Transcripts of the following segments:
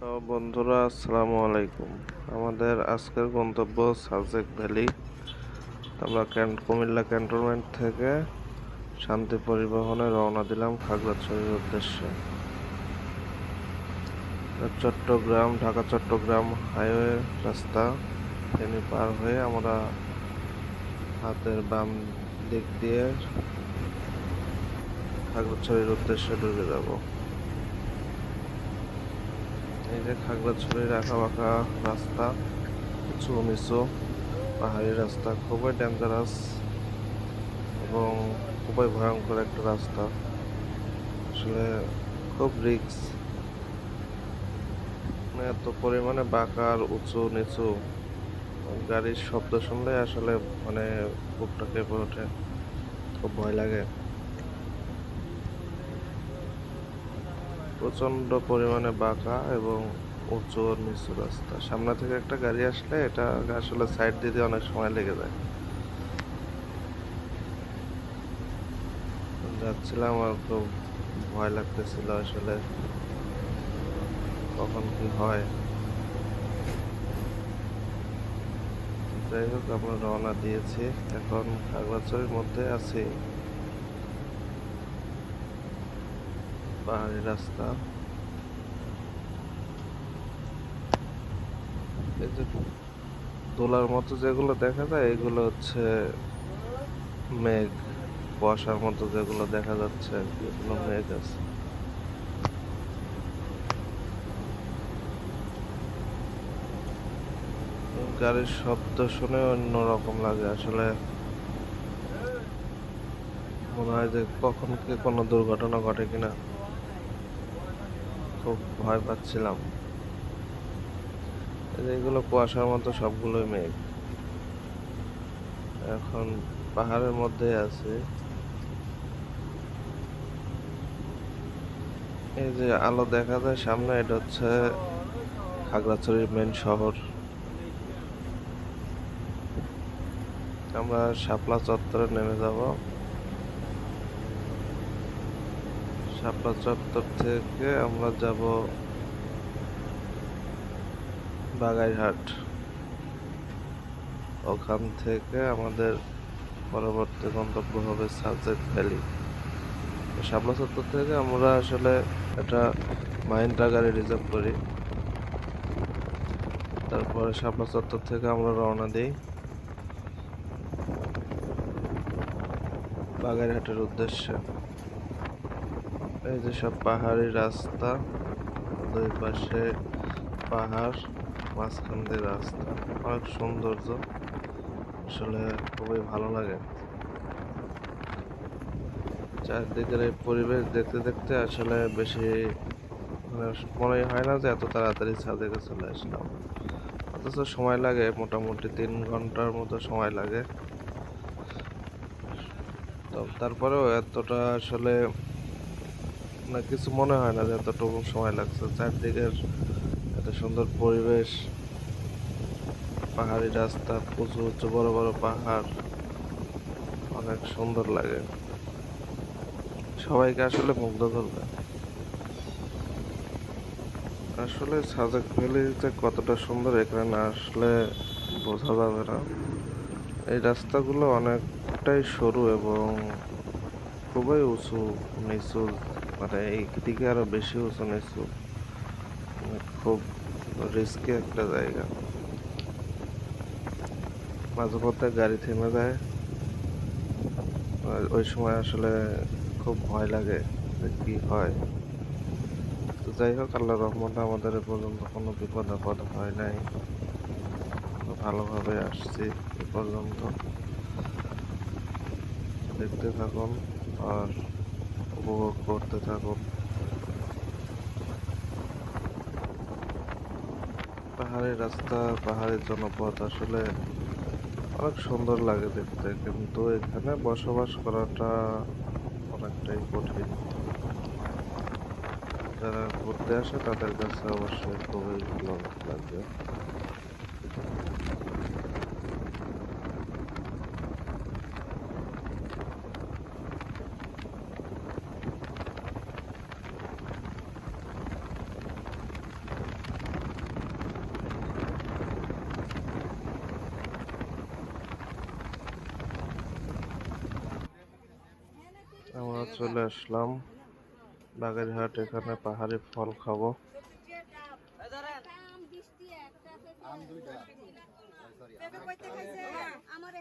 তো বন্ধুরা, আসসালামু আলাইকুম। আমাদের আজকের গন্তব্য সাজেক ভ্যালি। আমরা কুমিল্লা ক্যান্টনমেন্ট থেকে শান্তি পরিবহনে রওনা দিলাম খাগড়াছড়ির উদ্দেশ্যে। চট্টগ্রাম, ঢাকা চট্টগ্রাম হাইওয়ে রাস্তা, ফেনী পার হয়ে আমরা হাতের বাম দিক দিয়ে খাগড়াছড়ির উদ্দেশ্যে ঢুকে যাব। এই যে খাগড়াছড়ির আঁকা বাঁকা রাস্তা উঁচু নিচু পাহাড়ি রাস্তা, খুবই ডেঞ্জারাস এবং খুবই ভয়ঙ্কর একটা রাস্তা। আসলে খুব রিক্স এত পরিমাণে বাঁকা আর উঁচু, নিচু গাড়ির শব্দ শুনলে আসলে মানে বুকটা কেঁপে ওঠে। খুব ভয় লাগে। প্রচণ্ড পরিমাণে বাঁকা এবং উঁচু ও নিচু রাস্তা। সামনে থেকে একটা গাড়ি আসলে এটা আসলে সাইড দিতে অনেক সময় লেগে যায়। যাচ্ছিলাম আর খুব ভয় লাগতেছিল আসলে কখন কি হয়। যাই হোক, আমরা রওনা দিয়েছি। এখন খাগড়াছড়ির মধ্যে আছি। পাহাড়ি রাস্তা। এই যে দোলার মতো যেগুলো দেখা যায়, এগুলো হচ্ছে মেঘ। কুয়াশার মতো যেগুলো দেখা যাচ্ছে এগুলো মেঘ আছে। গাড়ির শব্দ শুনে অন্যরকম লাগে আসলে। মনে হয় যে কখন কি কোনো দুর্ঘটনা ঘটে কিনা। খুব ভয় পাচ্ছিলাম। এগুলো কুয়াশার মতো সবগুলোই মেঘ। এখন পাহাড়ের মধ্যে আছে। এই যে আলো দেখা যায় সামনে, এটা হচ্ছে খাগড়াছড়ির মেন শহর। আমরা শাপলা চত্বরে নেমে যাব। শাপলা চত্বর থেকে আমরা যাব বাগাইহাট ওখান থেকে আমাদের পরবর্তী গন্তব্য হবে সাজেক ভ্যালি শাপলা চত্বর থেকে আমরা আসলে একটা মাহিন্দ্রা গাড়ি রিজার্ভ করি। তারপরে শাপলা চত্বর থেকে আমরা রওনা দিই। বাগেরহাটের উদ্দেশ্যে। এই যে সব পাহাড়ি রাস্তা, দুই পাশে পাহাড়, মাঝখান দিয়ে রাস্তা। অনেক সৌন্দর্য। আসলে খুবই ভালো লাগে। চারদিকের এই পরিবেশ দেখতে দেখতে আসলে বেশি মানে মনে হয় না যে এত তাড়াতাড়ি ছাদেকে চলে আসলাম। অথচ সময় লাগে, মোটামুটি তিন ঘণ্টার মতো সময় লাগে। তো তারপরেও এতটা আসলে না, কিছু মনে হয় না যে এতটুকু সময় লাগছে। চারদিকের এত সুন্দর পরিবেশ, পাহাড়ি রাস্তা উঁচু উঁচু বড় বড় পাহাড়, অনেক সুন্দর লাগে। সবাইকে আসলে মুগ্ধ করবে। আসলে সাজেক ভ্যালি যে কতটা সুন্দর এখানে না আসলে বোঝা যাবে না। এই রাস্তাগুলো অনেকটাই সরু এবং খুবই উঁচু, নিচু মানে এই দিকে আরও বেশি উঁচু মানে খুব রিস্কি একটা জায়গা। মাঝে মধ্যে গাড়ি থেমে যায়। ওই সময় আসলে খুব ভয় লাগে যে কি হয়। তো যাই হোক আল্লাহ রহমতে আমাদের পর্যন্ত কোনো বিপদ আপদ হয় নাই। ভালোভাবে আসছি এ পর্যন্ত। দেখতে থাকুন। আর উপভোগ করতে থাকুন পাহাড়ি রাস্তা, পাহাড়ি জনপথ আসলে অনেক সুন্দর লাগে দেখতে, কিন্তু এখানে বসবাস করাটা অনেকটাই কঠিন। যারা ঘুরতে আসে তাদের কাছে অবশ্যই খুবই ভালো লাগবে। চলে আসলাম। বাগেরহাট এখানে পাহাড়ি ফল খাব। আম বৃষ্টি একটা আম দুইটা আমার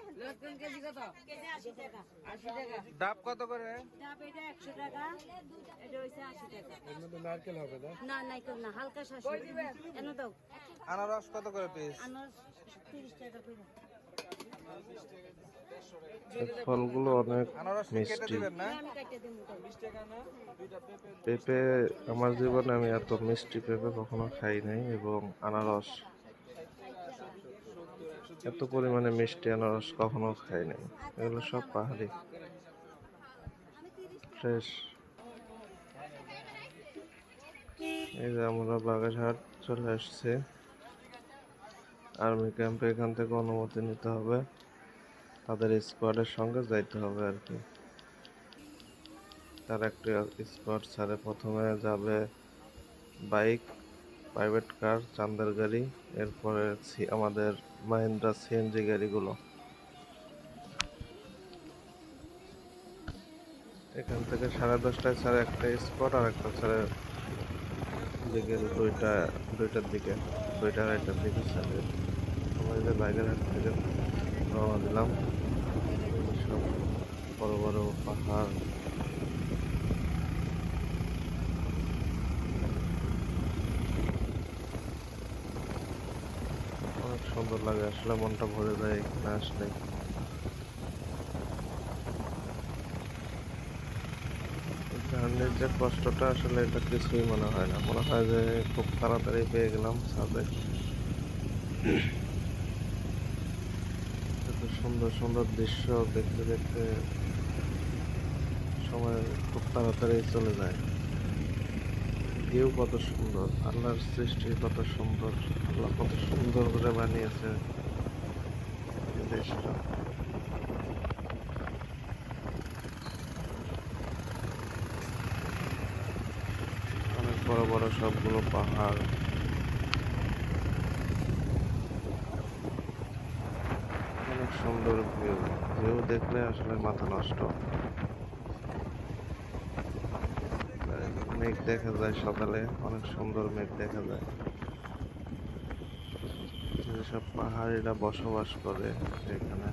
কেজি কত কেজি আশি টাকা আশি টাকা ডাব কত করে? ডাব এটা একশো টাকা। এটা হয়েছে আশি টাকা। এর মধ্যে নারকেল হবে না? না নাইকেল না হালকা দাও। আনারস কত করে পিস আনার তিরিশ টাকা করে। ফলগুলো অনেক মিষ্টি। পেঁপে আমার জীবনে আমি এত মিষ্টি পেঁপে কখনো খাই নাই এবং আনারস এত পরিমাণে মিষ্টি আনারস কখনো খাই নাই। এগুলো সব পাহাড়ি। ফ্রেশ। এই যে আমরা বাগেরহাট চলে আসছি। আর্মি ক্যাম্পে এখান থেকে অনুমতি নিতে হবে। তাদের স্কোয়াডের সঙ্গে যাইতে হবে আর কি। তার একটি স্পট ছাড়ে প্রথমে যাবে বাইক, প্রাইভেট কার চান্দের গাড়ি, এরপরে আমাদের মাহিন্দ্রা সিএনজি গাড়িগুলো। এখান থেকে সাড়ে দশটায় ছাড়ে একটা স্পট আর একটা ছাড়ে দুইটা, দুইটার দিকে। দুইটা আইটেম আমরা যে বাইকের হাট থেকে রওনা দিলাম, সব বড় বড় পাহাড়। অনেক সুন্দর লাগে, আসলে মনটা ভরে যায়, এখানে আসলে। যে কষ্টটা আসলে এটা কিছুই মনে হয় না। মনে হয় যে খুব তাড়াতাড়ি পেয়ে গেলাম সাথে এত সুন্দর সুন্দর দৃশ্য দেখতে দেখতে সময় খুব তাড়াতাড়ি চলে যায়। ভিউ কত সুন্দর, আল্লাহর সৃষ্টি কত সুন্দর, আল্লাহ কত সুন্দর করে বানিয়েছে দেশটা অনেক বড় বড় সবগুলো পাহাড়। অনেক সুন্দর ভিউ। ভিউ দেখলে আসলে মাথা নষ্ট। মেঘ দেখা যায় সকালে, অনেক সুন্দর মেঘ দেখা যায়। যেসব পাহাড়িরা বসবাস করে এখানে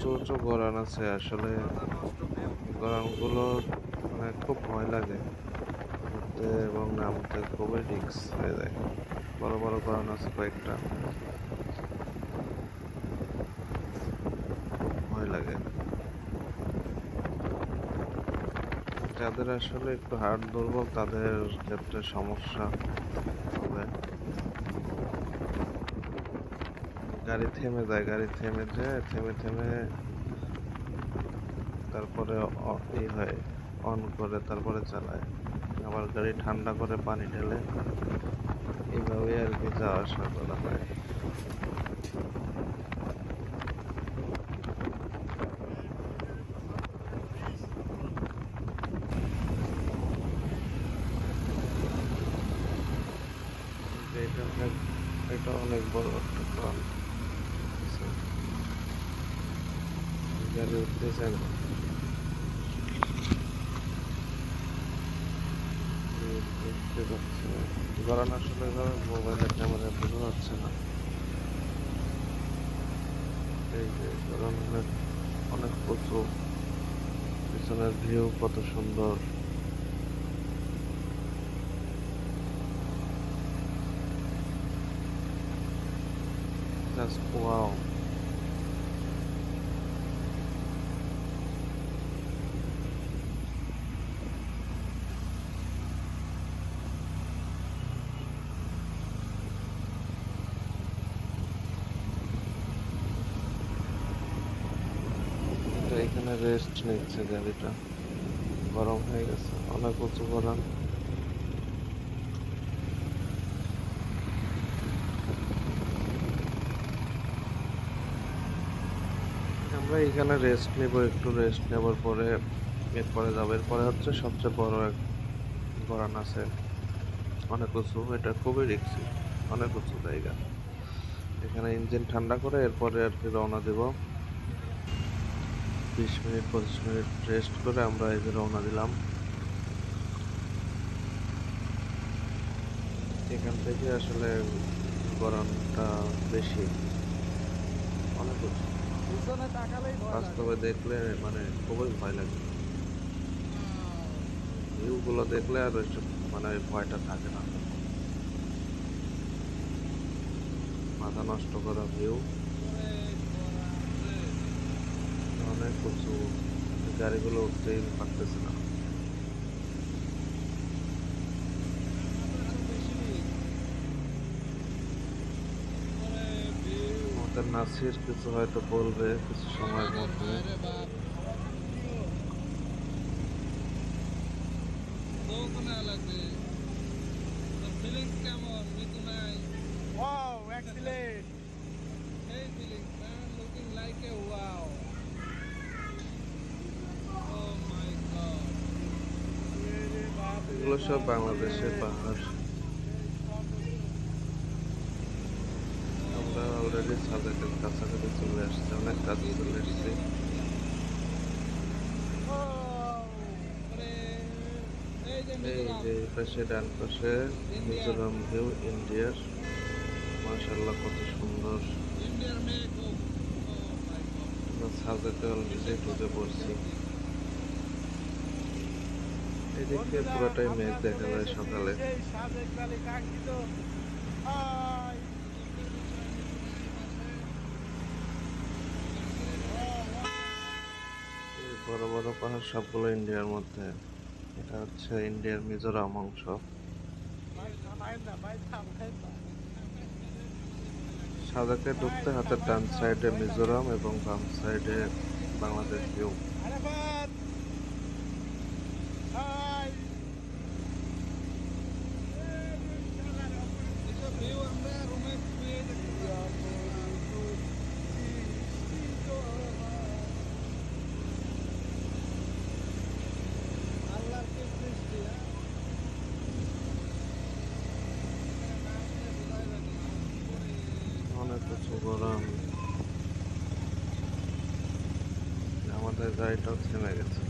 প্রচুর উঁচু গরান আছে, আসলে গরানগুলো মানে খুব ভয় লাগে। উঠতে এবং নামতে খুবই রিক্স হয়ে যায়। বড় বড় গরান আছে কয়েকটা। ভয় লাগে। যাদের আসলে একটু হার্ট দুর্বল, তাদের ক্ষেত্রে সমস্যা হবে। গাড়ি থেমে যায়, গাড়ি থেমে যায়, থেমে থেমে তারপরে ই হয় অন করে, তারপরে চালায়। আবার গাড়ি ঠান্ডা করে পানি ঢেলে এইভাবে আর কি যাওয়া আসা করা হয়। এটা অনেক বড় একটা গ্রাম গাড়ি উঠতে চায় না আসলে মোবাইলের ক্যামেরায় বোঝা যাচ্ছে না এই যে অনেক প্রচুর পিছনের ভিউ কত সুন্দর জাস্ট ওয়াও এটা এখানে রেস্ট নিচ্ছে গাড়িটা। গরম হয়ে গেছে, অনেক উঁচু গরম। আমরা এখানে রেস্ট নেব, একটু রেস্ট নেবার পরে এরপরে যাব। এরপরে হচ্ছে সবচেয়ে বড় এক গরান আছে। অনেক উঁচু, এটা খুবই রিক্সি অনেক উঁচু জায়গা। এখানে ইঞ্জিন ঠান্ডা করে এরপরে আর কি রওনা দেব। বিশ মিনিট, পঁচিশ মিনিট রেস্ট করে আমরা যে রওনা দিলাম। এখান থেকে আসলে গরমটা বেশি। অনেক। বাস্তবে দেখলে মানে খুবই ভয় লাগে। ভিউগুলো দেখলে আর ওইসব মানে ভয়টা থাকে না। মাথা নষ্ট করা ভিউ। অনেক উঁচু গাড়িগুলো উঠতেই পারতেছে না। আমাদের নাসির কিছু হয়তো বলবে কিছু সময়ের মধ্যে। Wow, excellent. এরে এগুলো সব বাংলাদেশের পাহাড়। আমরা অলরেডি সাজেকের কাছাকাছি চলে আসছি, অনেক কাছে চলে এসেছি এই যে পাশে, ডান পাশে, মিজোরাম ভিউ, ইন্ডিয়ার। মাশাল্লাহ কত সুন্দর। সাজেকে অলরেডি ঢুকে পড়ছি এদিক পুরোটাই মেঘ দেখা যায় সকালে। বড় বড় পাহাড় সবগুলো ইন্ডিয়ার মধ্যে। এটা হচ্ছে ইন্ডিয়ার মিজোরাম অংশ। সাদাকে ঢুকতে হাতের ডান সাইডে মিজোরাম এবং বাম সাইডে বাংলাদেশ ভিউ আরাফাত হাই অনেক কিছু গরম আমাদের গাড়িটাও থেমে গেছে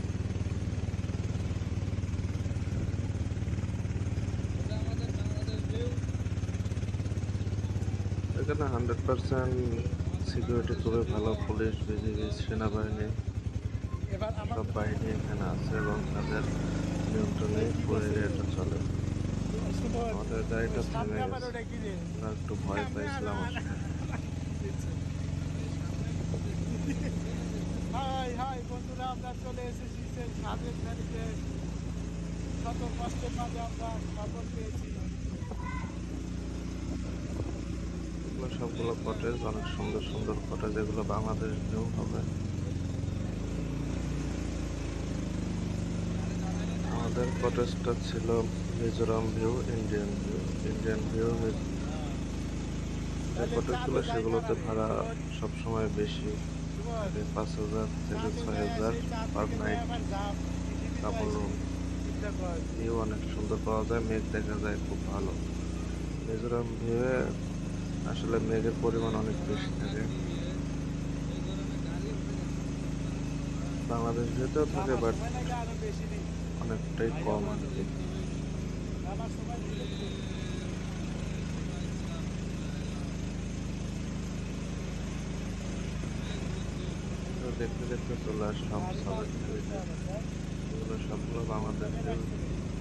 এখানে হান্ড্রেড পার্সেন্ট সিকিউরিটি খুবই ভালো পুলিশ বিজিবি সেনাবাহিনী সব বাহিনী এখানে আছে এবং তাদের নিয়ন্ত্রণে পুরো এরিয়াটা চলে। আমাদের গাড়িটা থেমে গেছে। একটু ভয় পাইছিলাম হাই হাই বন্ধুরা আমরা চলে এসেছি সেই সাজেক ভ্যালিতে শত কষ্টের মাঝে আমরা খবর পেয়েছি। সবগুলো কটেজ অনেক সুন্দর সুন্দর কটেজ এগুলো বাংলাদেশ ভিউ হবে। আমাদের কটেজটা ছিল Mizoram view Indian view Indian view যে কটেজগুলো সেগুলোতে ভাড়া সবসময় বেশি। পাঁচ হাজার থেকে ছয় হাজার পার নাইট কাপড় রুম ভিউ অনেক সুন্দর পাওয়া যায়, মেঘ দেখা যায়, খুব ভালো। মিজোরাম ভিউয়ে আসলে মেঘের পরিমাণ অনেক বেশি থাকে। বাংলাদেশ ভিউতেও থাকে বাট অনেকটাই কম আর কি। দেখতে দেখতে চলে আসলাম সাবেক এগুলো সবগুলো বাংলাদেশ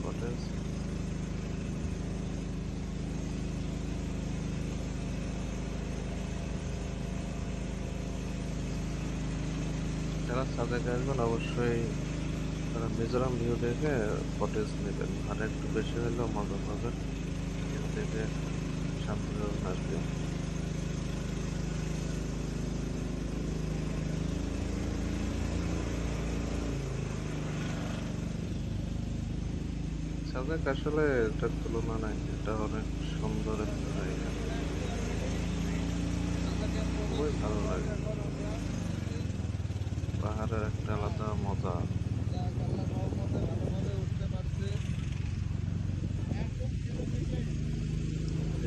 কটেজ যারা সাজেক আসবেন অবশ্যই তারা মিজোরাম ভিউ দেখে কটেজ নেবেন। আর একটু বেশি হলেও মজা পাবেন এর থেকে শান্তিনিকেতন আসবে। সাজেক আসলে এটার তুলনা নাই, এটা অনেক সুন্দর একটা জায়গা। খুবই ভালো লাগে। পাহাড়ের একটা আলাদা মজা।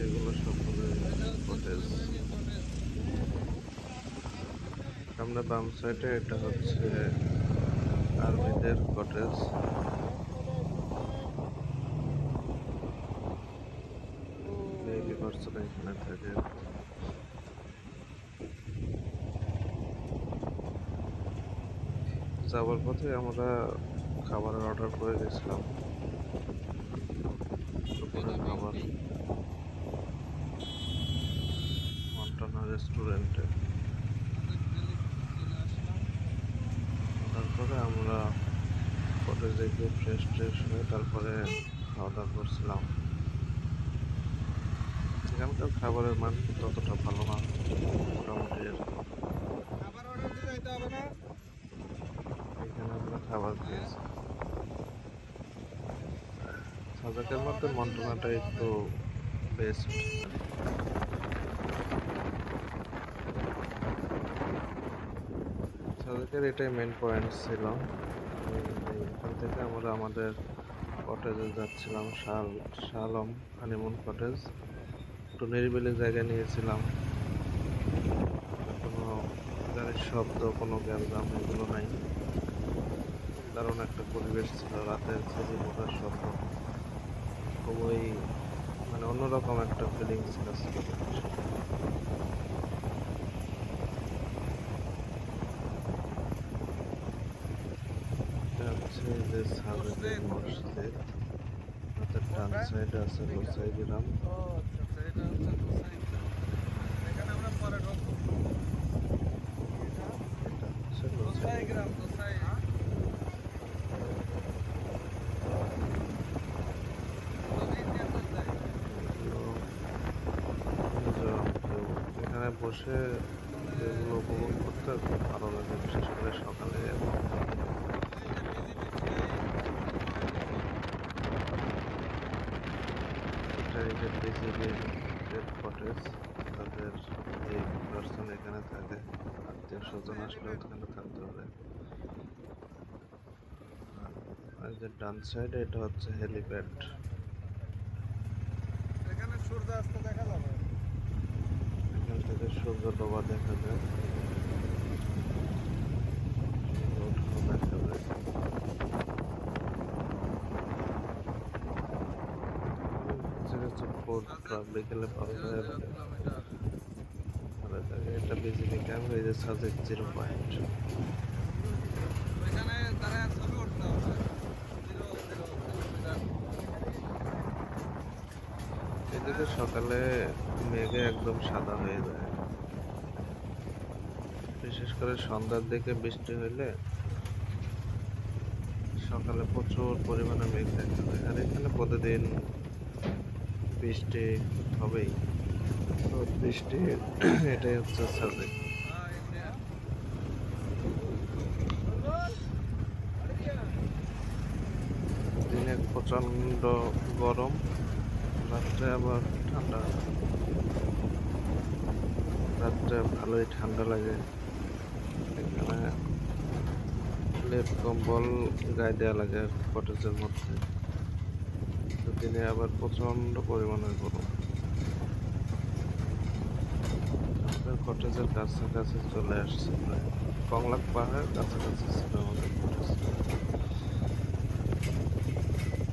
এগুলো সবগুলো কটেজ সামনে বাম সাইডে এটা হচ্ছে আর্মিদের কটেজ নেভি পার্সন এখানে থাকে। যাওয়ার পথে আমরা খাবারের অর্ডার করে গেছিলাম। খাবার। মন্টানা রেস্টুরেন্টে তারপরে আমরা কলেজে গিয়ে ফ্রেশ ট্রেশ হয়ে তারপরে খাওয়া দাওয়া করছিলাম। এখানকার খাবারের মান ততটা ভালো না, মোটামুটি। খাবার অর্ডার দিতে হবে না। খাবার খেয়েছি। সাজাকের মধ্যে মন্টনাটা একটু বেস্ট সাজাকের এটাই মেন পয়েন্ট ছিল। এখান থেকে আমরা আমাদের কটেজে যাচ্ছিলাম, শাল শালম হানিমুন কটেজ একটু নিরিবিলি জায়গায় নিয়েছিলাম। কোনো গাড়ির শব্দ, কোনো গ্যালজাম এগুলো নাই। দারুণ একটা পরিবেশ ছিল, রাতের ছেলে মোটার শব্দ খুবই মানে অন্যরকম একটা এটা হচ্ছে যে সাবেকের মসজিদ, হাতের ডান সাইডে আছে লোসাই গ্রাম ও আচ্ছা আচ্ছা এটা হচ্ছে দোসাই এখানে আমরা পরে ঢুকবো এটা হচ্ছে দোসাই লোসাই গ্রাম দোসাই এখানে বসে এগুলো উপভোগ করতে খুব ভালো লাগে, বিশেষ করে সকালে। যে তাদের এই পার্সন এখানে থাকে। আত্মীয় স্বজন আসলে এখানে থাকতে হবে। আর যে ডান সাইডে এটা হচ্ছে হেলিপ্যাড এখানে সূর্যাস্ত দেখা যাবে এখান থেকে সূর্য ডোবা দেখা যায় বিকেলে পাওয়া যায় এটা সাজেক জিরো পয়েন্ট ওইখানে দাঁড়ায় ছবি উঠতে হবে জিরো জিরো কিলোমিটার এদিকে সকালে মেঘে একদম সাদা হয়ে যায়। বিশেষ করে সন্ধ্যার দিকে বৃষ্টি হইলে সকালে প্রচুর পরিমাণে মেঘ দেখা যায়। আর এখানে প্রতিদিন বৃষ্টি হবেই। তো বৃষ্টি এটাই হচ্ছে হ্যাঁ দিনে প্রচণ্ড গরম, রাত্রে আবার ঠান্ডা। রাত্রে ভালোই ঠান্ডা লাগে এখানে লেপ কম্বল গায়ে দেওয়া লাগে আর কটেজের মধ্যে। দিনে আবার প্রচণ্ড পরিমাণে গরম। আমাদের কটেজের কাছাকাছি চলে আসছে প্রায়। কংলাক পাহাড় কাছাকাছি ছিল আমাদের কটেজ।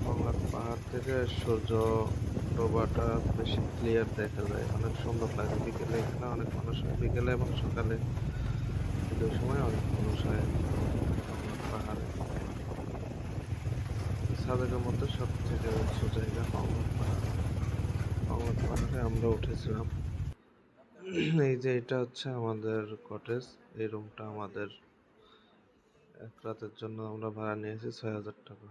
কংলাক পাহাড় থেকে সূর্য ডোবাটা বেশি ক্লিয়ার দেখা যায়। অনেক সুন্দর লাগে। বিকেলে এখানে অনেক মানুষ বিকেলে এবং সকালে। সময় অনেক মানুষ হয় কংলাক পাহাড়ে সাদেকের মধ্যে সব থেকে উঁচু জায়গা পাহাড় কংলাক পাহাড়ে আমরা উঠেছিলাম। এই যে এটা হচ্ছে আমাদের কটেজ এই রুমটা আমাদের এক রাতের জন্য আমরা ভাড়া নিয়েছি ছয় হাজার টাকা।